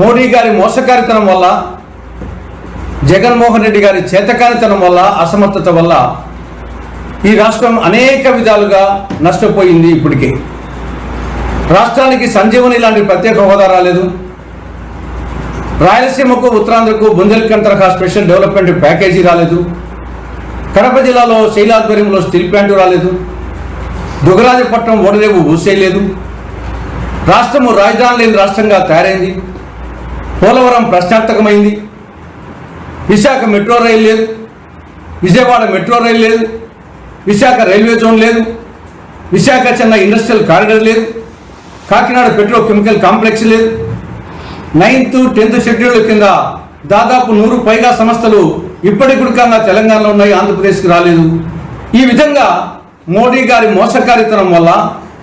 మోడీ గారి మోసకారితనం వల్ల జగన్మోహన్ రెడ్డి గారి చేతకానితనం వల్ల అసమర్థత వల్ల ఈ రాష్ట్రం అనేక విధాలుగా నష్టపోయింది ఇప్పటికే. రాష్ట్రానికి సంజీవని లాంటి ప్రత్యేక హోదా రాలేదు. రాయలసీమకు ఉత్తరాంధ్రకు బుందేల్ఖండ్ తరహా స్పెషల్ డెవలప్మెంట్ ప్యాకేజీ రాలేదు. కడప జిల్లాలో శైలాధ్వర్యంలో స్టీల్ ప్లాంట్ రాలేదు. దుగరాజపట్నం ఓడరేవు ఊసేయలేదు రాష్ట్రము రాజధాని లేని రాష్ట్రంగా తయారైంది. పోలవరం ప్రశ్నార్థకమైంది. విశాఖ మెట్రో రైలు లేదు. విజయవాడ మెట్రో రైలు లేదు. విశాఖ రైల్వే జోన్ లేదు. విశాఖ చెన్నై ఇండస్ట్రియల్ కారిడార్ లేదు. కాకినాడ పెట్రో కెమికల్ కాంప్లెక్స్ లేదు. నైన్త్ టెన్త్ షెడ్యూల్ కింద దాదాపు నూరు పైగా సంస్థలు ఇప్పటికుడికంగా తెలంగాణలో ఉన్నాయి ఆంధ్రప్రదేశ్కి రాలేదు. ఈ విధంగా మోడీ గారి మోసకారితనం వల్ల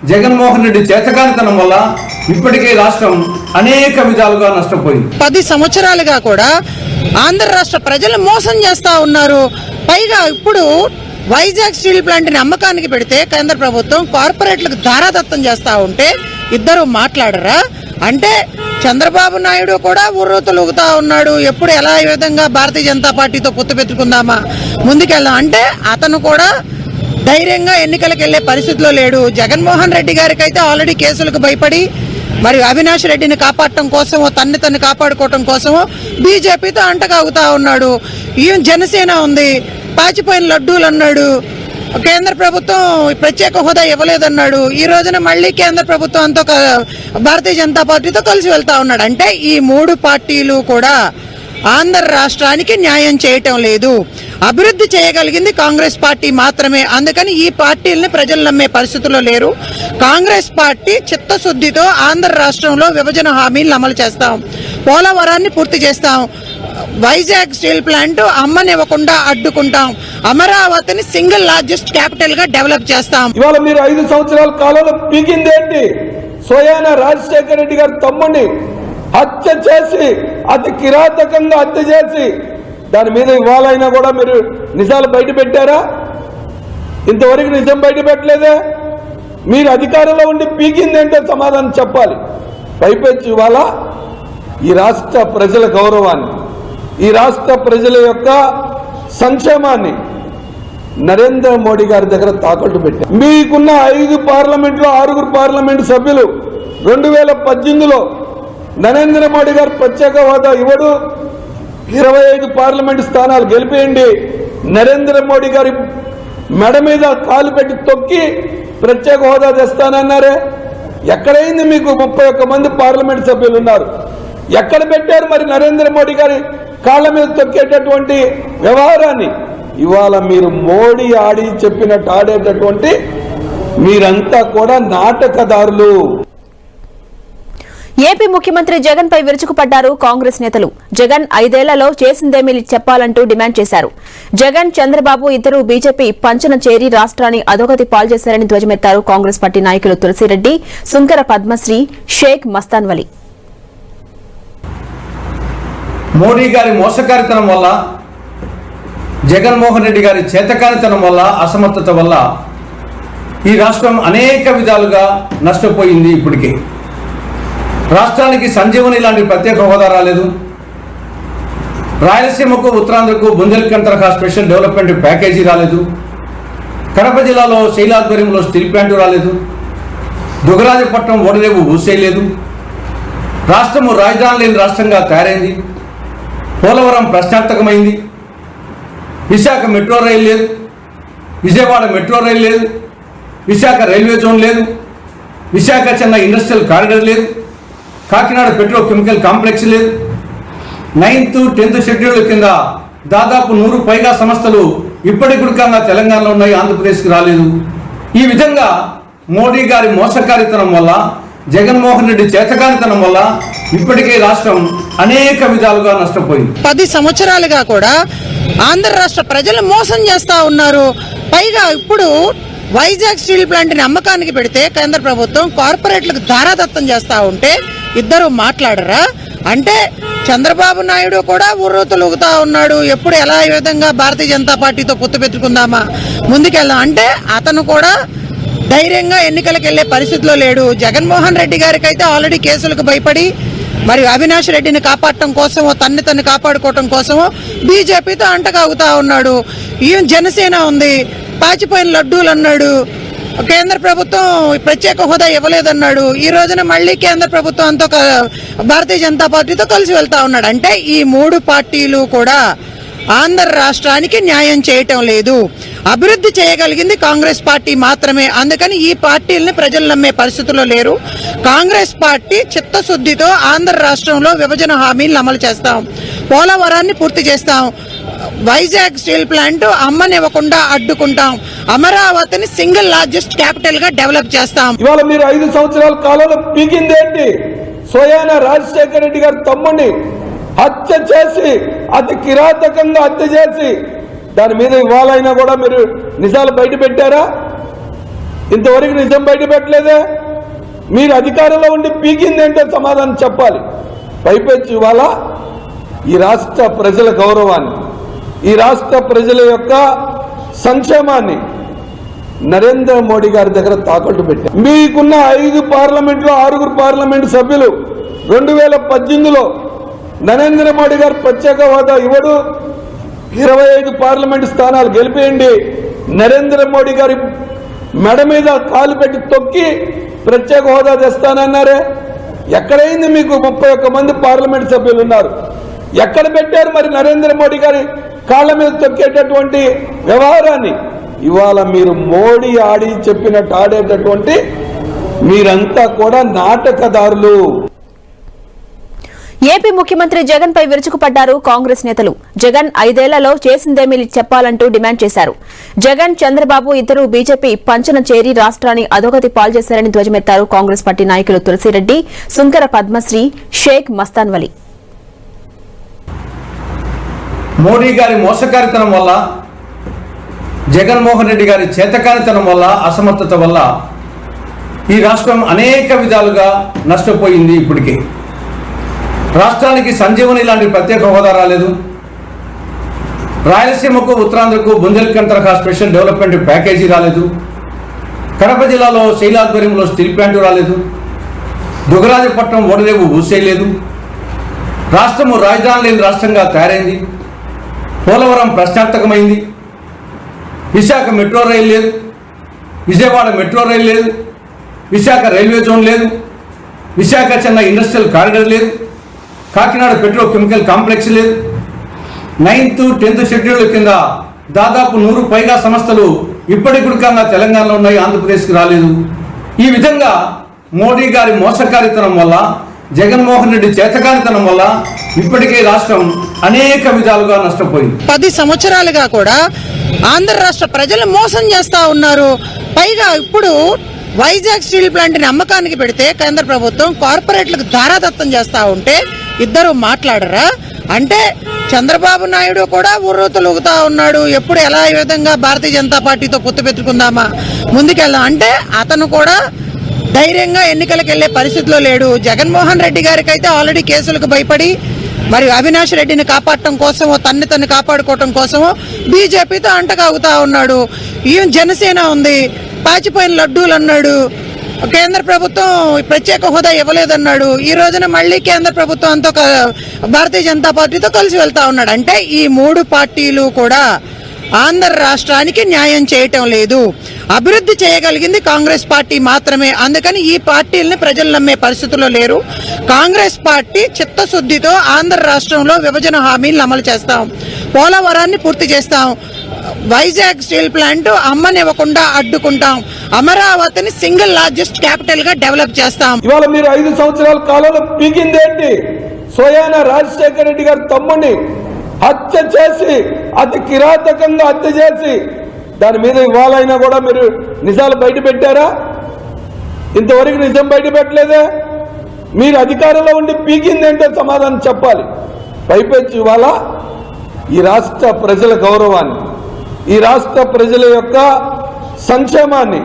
జగన్మోహన్ రెడ్డి చేతకానితనం వల్ల ఇప్పటికే రాష్ట్రం అనేక విధాలుగా నష్టపోయింది. పది సంవత్సరాలుగా కూడా ఆంధ్ర రాష్ట్ర ప్రజలు మోసం చేస్తా ఉన్నారు. పైగా ఇప్పుడు వైజాగ్ స్టీల్ ప్లాంట్ అమ్మకానికి పెడితే కేంద్ర ప్రభుత్వం కార్పొరేట్లకు ధారాదత్తం చేస్తా ఉంటే ఇద్దరు మాట్లాడరా? అంటే చంద్రబాబు నాయుడు కూడా ఉర్రూతలుగుతా ఉన్నాడు. ఎప్పుడు ఎలా ఈ విధంగా భారతీయ జనతా పార్టీతో పొత్తు పెట్టుకుందామా? ముందుకెళ్దాం. అంటే అతను కూడా ధైర్యంగా ఎన్నికలకు వెళ్ళే పరిస్థితిలో లేడు. జగన్మోహన్ రెడ్డి గారికి అయితే ఆల్రెడీ కేసులకు భయపడి మరి అవినాష్ రెడ్డిని కాపాడటం కోసమో తన్ని తన్ని కాపాడుకోవటం కోసమో బీజేపీతో అంటగాగుతా ఉన్నాడు. ఈయన జనసేన ఉంది. పాచిపోయిన లడ్డూలు అన్నాడు. కేంద్ర ప్రభుత్వం ప్రత్యేక హోదా ఇవ్వలేదన్నాడు. ఈ రోజున మళ్ళీ కేంద్ర ప్రభుత్వంతో క- భారతీయ జనతా పార్టీతో కలిసి వెళ్తా ఉన్నాడు. అంటే ఈ మూడు పార్టీలు కూడా ఆంధ్ర రాష్ట్రానికి న్యాయం చేయటం లేదు. అభివృద్ధి చేయగలిగింది కాంగ్రెస్ పార్టీ మాత్రమే. అందుకని ఈ పార్టీలని ప్రజలు నమ్మే పరిస్థితుల్లో లేరు. కాంగ్రెస్ పార్టీ చిత్తశుద్ధితో ఆంధ్ర రాష్ట్రంలో విభజన హామీలను అమలు చేస్తాం. పోలవరాన్ని పూర్తి చేస్తాం. వైజాగ్ స్టీల్ ప్లాంట్ అమ్మనివ్వకుండా అడ్డుకుంటాం. అమరావతిని సింగిల్ లార్జెస్ట్ క్యాపిటల్గా డెవలప్ చేస్తాం. ఇవాళ మీరు ఐదు సంవత్సరాల కాలంలో పీకింది ఏంటి? సోయాన రాజశేఖర రెడ్డి గారి తమ్ముడిని హత్య చేసి అతి కిరాతకంగా హత్య చేసి దాని మీద ఇవ్వాలైనా కూడా మీరు నిజాలు బయట పెట్టారా? ఇంతవరకు నిజం బయట పెట్టలేదే? మీరు అధికారంలో ఉండి పీకింది ఏంటో సమాధానం చెప్పాలి. పైపెచ్చి ఇవాళ ఈ రాష్ట్ర ప్రజల గౌరవాన్ని ఈ రాష్ట్ర ప్రజల యొక్క సంక్షేమాన్ని నరేంద్ర మోడీ గారి దగ్గర తాకట్టు పెట్టారు. మీకున్న ఐదు పార్లమెంట్లో ఆరుగురు పార్లమెంట్ సభ్యులు రెండు వేల పద్దెనిమిదిలో నరేంద్ర మోడీ గారు ప్రత్యేక హోదా ఇవ్వడు. ఇరవై ఐదు పార్లమెంట్ స్థానాలు గెలిపేయండి. నరేంద్ర మోడీ గారి మెడ మీద కాలు పెట్టి తొక్కి ప్రత్యేక హోదా తెస్తానన్నారే. ఎక్కడైంది మీకు ముప్పై ఒక్క మంది పార్లమెంట్ సభ్యులు ఉన్నారు? ఎక్కడ పెట్టారు మరి నరేంద్ర మోడీ గారి కాళ్ళ మీద తొక్కేటటువంటి వ్యవహారాన్ని? ఇవాళ మీరు మోడీ ఆడి చెప్పినట్టు ఆడేటటువంటి మీరంతా కూడా నాటకదారులు. ఏపీ ముఖ్యమంత్రి జగన్ పై విరుచుకుపడ్డారు కాంగ్రెస్ నేతలు. జగన్ ఐదేళ్ళలో చేసిందేమీ చెప్పాలంటూ డిమాండ్ చేశారు. జగన్ చంద్రబాబు ఇద్దరు బీజేపీ పంచన చేరి రాష్ట్రాన్ని అధోగతి పాల్చేశారని ధ్వజమెత్తారు కాంగ్రెస్ పార్టీ నాయకులు తులసిరెడ్డి సుంకర పద్మశ్రీ షేక్ మస్తాన్ వలి మోడీ గారి మోసకారితనం వల్ల జగన్మోహన్ రెడ్డి గారి చేతకానితనం వల్ల అసమర్థత వల్ల ఈ రాష్ట్రం అనేక విధాలుగా నష్టపోయింది ఇప్పటికే. రాష్ట్రానికి సంజీవని లాంటి ప్రత్యేక హోదా రాలేదు. రాయలసీమకు ఉత్తరాంధ్రకు బుందేల్ఖండ్ తరహా స్పెషల్ డెవలప్మెంట్ ప్యాకేజీ రాలేదు. కడప జిల్లాలో శైలాధ్వర్యంలో స్టీల్ ప్లాంట్ రాలేదు. దుగరాజపట్నం ఓడరేవు ఊసేయలేదు రాష్ట్రము రాజధాని లేని రాష్ట్రంగా తయారైంది. పోలవరం ప్రశ్నార్థకమైంది. విశాఖ మెట్రో రైలు లేదు. విజయవాడ మెట్రో రైలు లేదు. విశాఖ రైల్వే జోన్ లేదు. విశాఖ చెన్నై ఇండస్ట్రియల్ కారిడార్ లేదు. కాకినాడ పెట్రోకెమికల్ కాంప్లెక్స్ లేదు నైన్త్ టెన్త్ షెడ్యూల్ కింద దాదాపు నూరు పైగా సంస్థలు ఇప్పటికుడికంగా తెలంగాణలో ఉన్నాయి ఆంధ్రప్రదేశ్కి రాలేదు. ఈ విధంగా మోడీ గారి మోసకారితనం వల్ల జగన్మోహన్ రెడ్డి చేతకానితనం వల్ల ఇప్పటికే రాష్ట్రం అనేక విధాలుగా నష్టపోయింది. పది సంవత్సరాలుగా కూడా ఆంధ్ర రాష్ట్ర ప్రజలు మోసం చేస్తూ ఉన్నారు. పైగా ఇప్పుడు వైజాగ్ స్టీల్ ప్లాంట్ని అమ్మకానికి పెడితే కేంద్ర ప్రభుత్వం కార్పొరేట్లకు ధారాదత్తం చేస్తూ ఉంటే ఇద్దరు మాట్లాడరా? అంటే చంద్రబాబు నాయుడు కూడా ఉర్రూతలుగుతా ఉన్నాడు. ఎప్పుడు ఎలా ఈ విధంగా భారతీయ జనతా పార్టీతో పొత్తు పెట్టుకుందామా? ముందుకెళ్దాం. అంటే అతను కూడా ధైర్యంగా ఎన్నికలకు వెళ్ళే పరిస్థితిలో లేడు. జగన్మోహన్ రెడ్డి గారికి అయితే ఆల్రెడీ కేసులకు భయపడి మరి అవినాష్ రెడ్డిని కాపాడటం కోసమో తన్ని తన్ని కాపాడుకోవటం కోసమో బీజేపీతో అంటకాగుతా ఉన్నాడు. ఈయన జనసేన ఉంది. పాచిపోయిన లడ్డూలు అన్నాడు. కేంద్ర ప్రభుత్వం ప్రత్యేక హోదా ఇవ్వలేదన్నాడు. ఈ రోజున మళ్ళీ కేంద్ర ప్రభుత్వంతో భారతీయ జనతా పార్టీతో కలిసి వెళ్తా ఉన్నాడు. అంటే ఈ మూడు పార్టీలు కూడా ఆంధ్ర రాష్ట్రానికి న్యాయం చేయటం లేదు. అభివృద్ధి చేయగలిగింది కాంగ్రెస్ పార్టీ మాత్రమే. అందుకని ఈ పార్టీలని ప్రజలు నమ్మే పరిస్థితుల్లో లేరు. కాంగ్రెస్ పార్టీ చిత్తశుద్ధితో ఆంధ్ర రాష్ట్రంలో విభజన హామీలను అమలు చేస్తాం. పోలవరాన్ని పూర్తి చేస్తాం. వైజాగ్ స్టీల్ ప్లాంట్ అమ్మనివ్వకుండా అడ్డుకుంటాం. అమరావతిని సింగిల్ లార్జెస్ట్ క్యాపిటల్గా డెవలప్ చేస్తాం. ఇవాళ మీరు ఐదు సంవత్సరాల కాలంలో పీకింది ఏంటి స్వయాన రాజశేఖర రెడ్డి గారి తమ్ముడిని హత్య చేసి అతి కిరాతకంగా హత్య చేసి దాని మీద ఇవాళైనా కూడా మీరు నిజాలు బయట పెట్టారా? ఇంతవరకు నిజం బయట పెట్టలేదే. మీరు అధికారంలో ఉండి పీకింది ఏంటో సమాధానం చెప్పాలి. పైపెచ్చి ఇవాళ ఈ రాష్ట్ర ప్రజల గౌరవాన్ని ఈ రాష్ట్ర ప్రజల యొక్క సంక్షేమాన్ని నరేంద్ర మోడీ గారి దగ్గర తాకట్టు పెట్టారు మీకున్న ఐదు పార్లమెంట్లో ఆరుగురు పార్లమెంట్ సభ్యులు రెండు వేల పద్దెనిమిదిలో నరేంద్ర మోడీ గారు ప్రత్యేక హోదా ఇవ్వడు. ఇరవై ఐదు పార్లమెంట్ స్థానాలు గెలిపేయండి. నరేంద్ర మోడీ గారి మెడ మీద కాలు పెట్టి తొక్కి ప్రత్యేక హోదా తెస్తానన్నారే. ఎక్కడైంది మీకు ముప్పై ఒక్క మంది పార్లమెంట్ సభ్యులు ఉన్నారు? ఎక్కడ పెట్టారు మరి నరేంద్ర మోడీ గారి కాళ్ళ మీద తొక్కేటటువంటి వ్యవహారాన్ని? ఇవాళ మీరు మోడీ ఆడి చెప్పినట్టు ఆడేటటువంటి మీరంతా కూడా నాటకదారులు. ఏపీ ముఖ్యమంత్రి జగన్ పై విరుచుకుపడ్డారు కాంగ్రెస్ నేతలు. జగన్ ఐదేళ్ళలో చేసిందేమీ చెప్పాలంటూ డిమాండ్ చేశారు. జగన్ చంద్రబాబు ఇద్దరు బీజేపీ పంచన చేరి రాష్ట్రాన్ని అధోగతి పాల్చేశారని ధ్వజమెత్తారు కాంగ్రెస్ పార్టీ నాయకులు తులసిరెడ్డి సుంకర పద్మశ్రీ షేక్ మస్తాన్వలి మోడీ గారి మోసకారితనం వల్ల జగన్మోహన్ రెడ్డి గారి చేతకానితనం వల్ల అసమర్థత వల్ల ఈ రాష్ట్రం అనేక విధాలుగా నష్టపోయింది ఇప్పటికే. రాష్ట్రానికి సంజీవని లాంటి ప్రత్యేక హోదా రాలేదు. రాయలసీమకు ఉత్తరాంధ్రకు బుందేల్ఖండ్ తరహా స్పెషల్ డెవలప్మెంట్ ప్యాకేజీ రాలేదు. కడప జిల్లాలో శైలాధ్వర్యంలో స్టీల్ ప్లాంట్ రాలేదు. దుగరాజపట్నం ఓడరేవు ఊసేయలేదు రాష్ట్రము రాజధాని లేని రాష్ట్రంగా తయారైంది. పోలవరం ప్రశ్నార్థకమైంది. విశాఖ మెట్రో రైలు లేదు. విజయవాడ మెట్రో రైలు లేదు. విశాఖ రైల్వే జోన్ లేదు. విశాఖ చెన్నై ఇండస్ట్రియల్ కారిడార్ లేదు. కాకినాడ పెట్రోకెమికల్ కాంప్లెక్స్ లేదు. నైన్త్ టెన్త్ షెడ్యూల్ కింద దాదాపు నూరు పైగా సంస్థలు ఇప్పటికిడికంగా తెలంగాణలో ఉన్నాయి ఆంధ్రప్రదేశ్కి రాలేదు. ఈ విధంగా మోడీ గారి మోసకారితనం వల్ల జగన్మోహన్ రెడ్డి చేతకానితనం వల్ల ఇప్పటికే రాష్ట్రం అనేక విధాలుగా నష్టపోయింది. పది సంవత్సరాలుగా కూడా ఆంధ్ర రాష్ట్ర ప్రజలు మోసం చేస్తా ఉన్నారు. పైగా ఇప్పుడు వైజాగ్ స్టీల్ ప్లాంట్ అమ్మకానికి పెడితే కేంద్ర ప్రభుత్వం కార్పొరేట్లకు దారాదత్తం చేస్తా ఉంటే ఇద్దరు మాట్లాడరా? అంటే చంద్రబాబు నాయుడు కూడా ఉర్రూతలుగుతా ఉన్నాడు. ఎప్పుడు ఎలా ఈ విధంగా భారతీయ జనతా పార్టీతో పొత్తు పెట్టుకుందామా? ముందుకెళ్దాం. అంటే అతను కూడా ధైర్యంగా ఎన్నికలకు వెళ్ళే పరిస్థితిలో లేడు. జగన్మోహన్ రెడ్డి గారికి అయితే ఆల్రెడీ కేసులకు భయపడి మరి అవినాష్ రెడ్డిని కాపాడటం కోసమో తన్ని తను కాపాడుకోవటం కోసమో బీజేపీతో అంటకాగుతా ఉన్నాడు. ఈయన జనసేన ఉంది. పాచిపోయిన లడ్డూలు అన్నాడు. కేంద్ర ప్రభుత్వం ప్రత్యేక హోదా ఇవ్వలేదన్నాడు. ఈ రోజున మళ్ళీ కేంద్ర ప్రభుత్వంతో భారతీయ జనతా పార్టీతో కలిసి వెళ్తా ఉన్నాడు. అంటే ఈ మూడు పార్టీలు కూడా ఆంధ్ర రాష్ట్రానికి న్యాయం చేయటం లేదు. అభివృద్ధి చేయగలిగింది కాంగ్రెస్ పార్టీ మాత్రమే. అందుకని ఈ పార్టీలని ప్రజలు నమ్మే పరిస్థితుల్లో లేరు. కాంగ్రెస్ పార్టీ చిత్తశుద్ధితో ఆంధ్ర రాష్ట్రంలో విభజన హామీలను అమలు చేస్తాం. పోలవరాన్ని పూర్తి చేస్తాం. వైజాగ్ స్టీల్ ప్లాంట్ అమ్మనివ్వకుండా అడ్డుకుంటాం. అమరావతిని సింగిల్ లార్జెస్ట్ క్యాపిటల్గా డెవలప్ చేస్తాం. ఇవాళ మీరు ఐదు సంవత్సరాల కాలంలో పీకింది ఏంటి స్వయాన రాజశేఖర రెడ్డి గారి తమ్ముడిని హత్య చేసి అతి కిరాతకంగా హత్య చేసి దాని మీద ఇవ్వాలైనా కూడా మీరు నిజాలు బయట పెట్టారా? ఇంతవరకు నిజం బయట పెట్టలేదే? మీరు అధికారంలో ఉండి పీకింది సమాధానం చెప్పాలి. పైపెచ్చి ఇవాళ ఈ రాష్ట్ర ప్రజల గౌరవాన్ని ఈ రాష్ట్ర ప్రజల యొక్క సంక్షేమాన్ని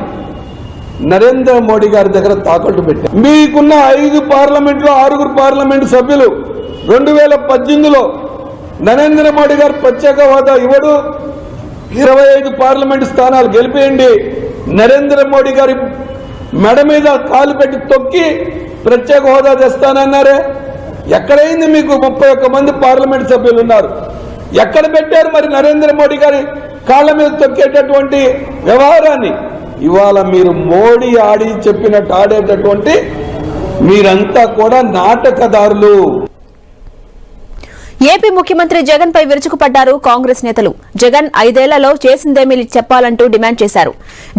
నరేంద్ర మోడీ గారి దగ్గర తాకట్టు పెట్టారు. మీకున్న ఐదు పార్లమెంట్లో ఆరుగురు పార్లమెంట్ సభ్యులు రెండు వేల పద్దెనిమిదిలో నరేంద్ర మోడీ గారు ప్రత్యేక హోదా ఇవ్వడు. ఇరవై ఐదు పార్లమెంట్ స్థానాలు గెలిపేయండి. నరేంద్ర మోడీ గారి మెడ మీద కాలు పెట్టి తొక్కి ప్రత్యేక హోదా తెస్తానన్నారే. ఎక్కడైంది మీకు ముప్పై ఒక్క మంది పార్లమెంట్ సభ్యులు ఉన్నారు? ఎక్కడ పెట్టారు మరి నరేంద్ర మోడీ గారి కాళ్ళ మీద తొక్కేటటువంటి వ్యవహారాన్ని? ఇవాళ మీరు మోడీ ఆడి చెప్పినట్టు ఆడేటటువంటి మీరంతా కూడా నాటకదారులు. ఏపీ ముఖ్యమంత్రి జగన్ పై విరుచుకుపడ్డారు కాంగ్రెస్ నేతలు. జగన్ ఐదేళ్ళలో చేసిందేమీ చెప్పాలంటూ డిమాండ్ చేశారు.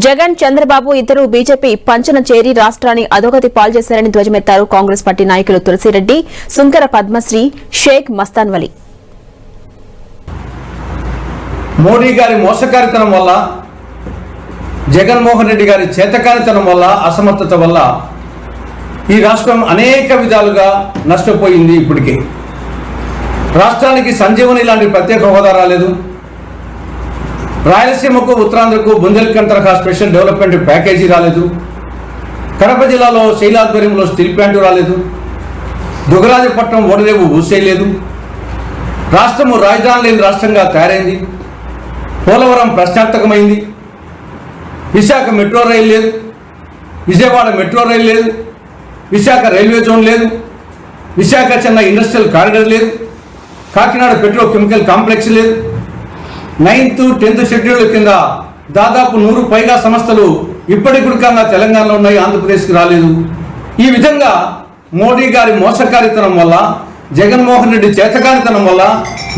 జగన్ చంద్రబాబు ఇద్దరు బీజేపీ పంచన చేరి రాష్ట్రాన్ని అధోగతి పాల్చేశారని ధ్వజమెత్తారు కాంగ్రెస్ పార్టీ నాయకులు తులసిరెడ్డి సుంకర పద్మశ్రీ షేక్ మస్తాన్ మోడీ గారి మోసకారితనం వల్ల జగన్మోహన్ రెడ్డి గారి చేతకానితనం వల్ల అసమర్థత వల్ల ఈ రాష్ట్రం అనేక విధాలుగా నష్టపోయింది ఇప్పటికే. రాష్ట్రానికి సంజీవని లాంటి ప్రత్యేక హోదా రాలేదు. రాయలసీమకు ఉత్తరాంధ్రకు బుందేల్ఖండ్ తరహా స్పెషల్ డెవలప్మెంట్ ప్యాకేజీ రాలేదు. కడప జిల్లాలో శైలాధ్వర్యంలో స్టీల్ ప్లాంట్ రాలేదు. దుగరాజపట్నం ఓడరేవు ఊసేయలేదు రాష్ట్రము రాజధాని లేని రాష్ట్రంగా తయారైంది. పోలవరం ప్రశ్నార్థకమైంది. విశాఖ మెట్రో రైలు లేదు. విజయవాడ మెట్రో రైలు లేదు. విశాఖ రైల్వే జోన్ లేదు. విశాఖ చెన్నై ఇండస్ట్రియల్ కారిడార్ లేదు. కాకినాడ పెట్రో కెమికల్ కాంప్లెక్స్ లేదు నైన్త్ టెన్త్ షెడ్యూల్ కింద దాదాపు నూరు పైగా సంస్థలు ఇప్పటికుడికంగా తెలంగాణలో ఉన్నాయి ఆంధ్రప్రదేశ్కి రాలేదు. ఈ విధంగా మోడీ గారి మోసకారితనం వల్ల జగన్మోహన్ రెడ్డి చేతకానితనం వల్ల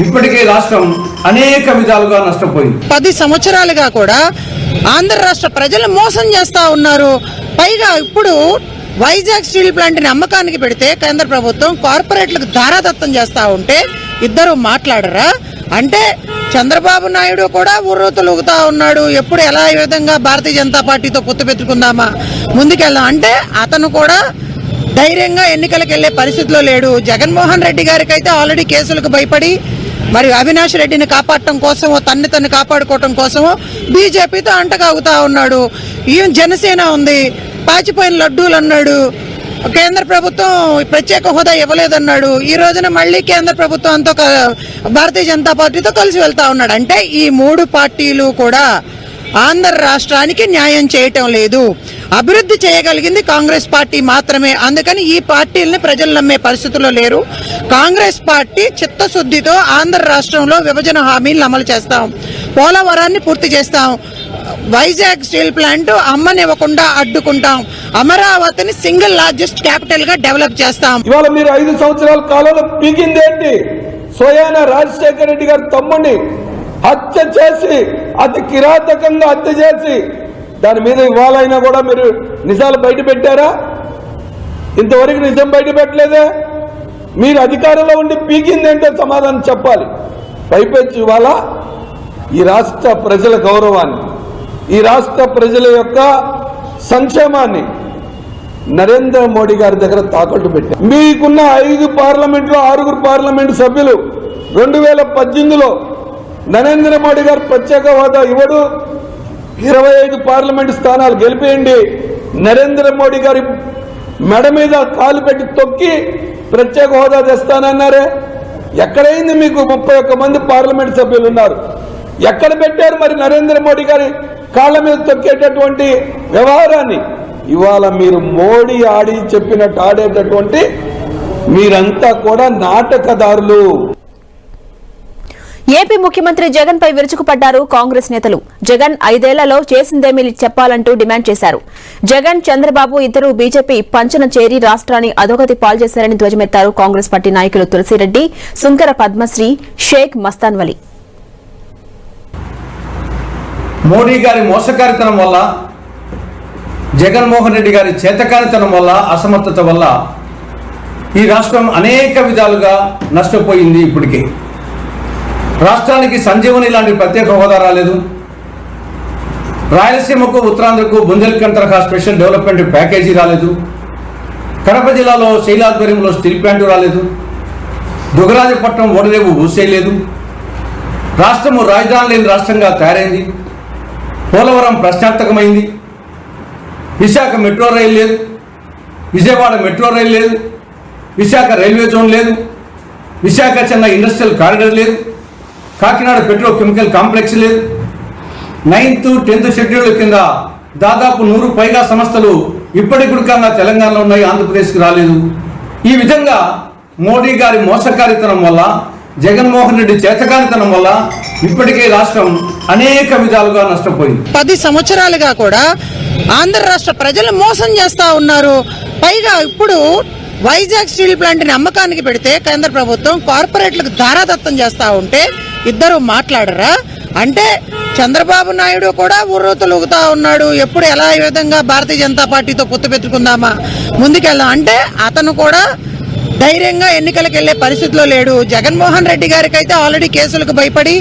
ఇప్పటికే రాష్ట్రం అనేక విధాలుగా నష్టపోయింది. పది సంవత్సరాలుగా కూడా ఆంధ్ర రాష్ట్ర ప్రజలు మోసం చేస్తా ఉన్నారు. పైగా ఇప్పుడు వైజాగ్ స్టీల్ ప్లాంట్ని అమ్మకానికి పెడితే కేంద్ర ప్రభుత్వం కార్పొరేట్లకు ధారాదత్తం చేస్తా ఉంటే ఇద్దరు మాట్లాడరా? అంటే చంద్రబాబు నాయుడు కూడా ఉర్రు తొలుగుతా ఉన్నాడు. ఎప్పుడు ఎలా ఈ విధంగా భారతీయ జనతా పార్టీతో పొత్తు పెట్టుకుందామా? ముందుకెళ్దాం. అంటే అతను కూడా ధైర్యంగా ఎన్నికలకు వెళ్ళే పరిస్థితిలో లేడు. జగన్మోహన్ రెడ్డి గారికి అయితే ఆల్రెడీ కేసులకు భయపడి మరి అవినాష్ రెడ్డిని కాపాడటం కోసమో తన్ని తన్ని కాపాడుకోవటం కోసమో బీజేపీతో అంటగాగుతా ఉన్నాడు. ఈయన జనసేన ఉంది. పాచిపోయిన లడ్డూలు అన్నాడు. కేంద్ర ప్రభుత్వం ప్రత్యేక హోదా ఇవ్వలేదన్నాడు. ఈ రోజున మళ్ళీ కేంద్ర ప్రభుత్వంతో భారతీయ జనతా పార్టీతో కలిసి వెళ్తా ఉన్నాడు. అంటే ఈ మూడు పార్టీలు కూడా ఆంధ్ర రాష్ట్రానికి న్యాయం చేయటం లేదు. అభివృద్ధి చేయగలిగింది కాంగ్రెస్ పార్టీ మాత్రమే. అందుకని ఈ పార్టీలని ప్రజలు నమ్మే పరిస్థితుల్లో లేరు. కాంగ్రెస్ పార్టీ చిత్తశుద్ధితో ఆంధ్ర రాష్ట్రంలో విభజన హామీలను అమలు చేస్తాం. పోలవరాన్ని పూర్తి చేస్తాం. వైజాగ్ స్టీల్ ప్లాంట్ అమ్మనివ్వకుండా అడ్డుకుంటాం. అమరావతిని సింగిల్ లార్జెస్ట్ క్యాపిటల్గా డెవలప్ చేస్తాం. ఇవాళ మీరు ఐదు సంవత్సరాల కాలంలో పీకింది ఏంటి స్వయాన రాజశేఖర రెడ్డి గారి తమ్ముడిని హత్య చేసి అతి కిరాతకంగా హత్య చేసి దాని మీద ఇవాళైనా కూడా మీరు నిజాలు బయట పెట్టారా? ఇంతవరకు నిజం బయట పెట్టలేదే. మీరు అధికారంలో ఉండి పీకింది ఏంటో సమాధానం చెప్పాలి. పైపెచ్చి ఇవాళ ఈ రాష్ట్ర ప్రజల గౌరవాన్ని. ఈ రాష్ట్ర ప్రజల యొక్క సంక్షేమాన్ని నరేంద్ర మోడీ గారి దగ్గర తాకట్టు పెట్టారు. మీకున్న ఐదు పార్లమెంట్లో ఆరుగురు పార్లమెంట్ సభ్యులు రెండు వేల పద్దెనిమిదిలో నరేంద్ర మోడీ గారు ప్రత్యేక హోదా ఇవ్వడు. ఇరవై ఐదు పార్లమెంట్ స్థానాలు గెలిపేయండి. నరేంద్ర మోడీ గారి మెడ మీద కాలు పెట్టి తొక్కి ప్రత్యేక హోదా తెస్తానన్నారే. ఎక్కడైంది మీకు ముప్పై ఒక్క మంది పార్లమెంట్ సభ్యులు ఉన్నారు? ఎక్కడ పెట్టారు మరి నరేంద్ర మోడీ గారి కాళ్ళ మీద తొక్కేటటువంటి వ్యవహారాన్ని. ఇవాళ మీరు మోడీ ఆడి చెప్పినట్టు ఆడేటటువంటి మీరంతా కూడా నాటకదారులు. ఏపీ ముఖ్యమంత్రి జగన్ పై విరుచుకుపడ్డారు కాంగ్రెస్ నేతలు. జగన్ ఐదేళ్ళలో చేసిందేమీ చెప్పాలంటూ డిమాండ్ చేశారు. జగన్ చంద్రబాబు ఇద్దరు బీజేపీ పంచన చేరి రాష్ట్రాన్ని అధోగతి పాల్చేశారని ధ్వజమెత్తారు కాంగ్రెస్ పార్టీ నాయకులు తులసిరెడ్డి సుంకర పద్మశ్రీ షేక్ మస్తాన్ వలి. మోడీ గారి మోసకారితనం వల్ల జగన్మోహన్ రెడ్డి గారి చేతకానితనం వల్ల అసమర్థత వల్ల ఈ రాష్ట్రం అనేక విధాలుగా నష్టపోయింది ఇప్పటికే. రాష్ట్రానికి సంజీవని లాంటి ప్రత్యేక హోదా రాలేదు. రాయలసీమకు ఉత్తరాంధ్రకు బుందేల్ఖండ్ తరహా స్పెషల్ డెవలప్మెంట్ ప్యాకేజీ రాలేదు. కడప జిల్లాలో శైలాధ్వర్యంలో స్టీల్ ప్లాంట్ రాలేదు. దుగరాజపట్నం ఓడరేవు ఊసేయలేదు రాష్ట్రము రాజధాని లేని రాష్ట్రంగా తయారైంది. పోలవరం ప్రశ్నార్థకమైంది. విశాఖ మెట్రో రైలు లేదు. విజయవాడ మెట్రో రైలు లేదు. విశాఖ రైల్వే జోన్ లేదు. విశాఖ చెన్నై ఇండస్ట్రియల్ కారిడార్ లేదు. కాకినాడ పెట్రో కెమికల్ కాంప్లెక్స్ లేదు. నైన్త్ టెన్త్ షెడ్యూల్ కింద దాదాపు నూరు పైగా సంస్థలు ఇప్పటికుడికంగా తెలంగాణలో ఉన్నాయి ఆంధ్రప్రదేశ్కి రాలేదు. ఈ విధంగా మోడీ గారి మోసకారితనం వల్ల జగన్మోహన్ రెడ్డి చేతకానితనం వల్ల ఇప్పటికే రాష్ట్రం అనేక విధాలుగా నష్టపోయింది. పది సంవత్సరాలుగా కూడా ఆంధ్ర రాష్ట్ర ప్రజలు మోసం చేస్తా ఉన్నారు. పైగా ఇప్పుడు వైజాగ్ స్టీల్ ప్లాంట్ని అమ్మకానికి పెడితే కేంద్ర ప్రభుత్వం కార్పొరేట్లకు ధారాదత్తం చేస్తా ఉంటే ఇద్దరు మాట్లాడరా? అంటే చంద్రబాబు నాయుడు కూడా ఉర్రూతలుగుతా ఉన్నాడు. ఎప్పుడు ఎలా ఈ విధంగా భారతీయ జనతా పార్టీతో పొత్తు పెట్టుకుందామా? ముందుకెళ్దాం. అంటే అతను కూడా ధైర్యంగా ఎన్నికలకు వెళ్ళే పరిస్థితిలో లేడు. జగన్మోహన్ రెడ్డి గారికి అయితే ఆల్రెడీ కేసులకు భయపడి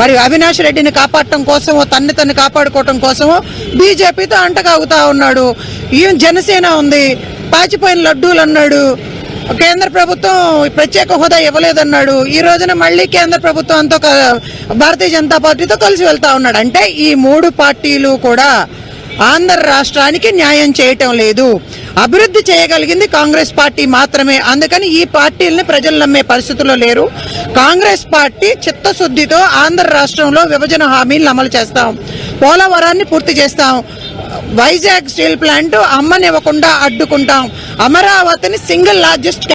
మరి అవినాష్ రెడ్డిని కాపాడటం కోసమో తన్ని తన్ని కాపాడుకోవటం కోసమో బీజేపీతో అంటగాగుతా ఉన్నాడు. ఈయన జనసేన ఉంది. పాచిపోయిన లడ్డూలు అన్నాడు. కేంద్ర ప్రభుత్వం ప్రత్యేక హోదా ఇవ్వలేదన్నాడు. ఈ రోజున మళ్ళీ కేంద్ర ప్రభుత్వంతో భారతీయ జనతా పార్టీతో కలిసి వెళ్తా ఉన్నాడు. అంటే ఈ మూడు పార్టీలు కూడా ఆంధ్ర రాష్ట్రానికి న్యాయం చేయటం లేదు. అభివృద్ధి చేయగలిగింది కాంగ్రెస్ పార్టీ మాత్రమే. అందుకని ఈ పార్టీలని ప్రజలు నమ్మే పరిస్థితుల్లో లేరు. కాంగ్రెస్ పార్టీ చిత్తశుద్ధితో ఆంధ్ర రాష్ట్రంలో విభజన హామీలను అమలు చేస్తాం. పోలవరాన్ని పూర్తి చేస్తాం. వైజాగ్ స్టీల్ ప్లాంట్ అమ్మనివ్వకుండా అడ్డుకుంటాం. అమరావతిని సింగిల్ లార్జెస్ట్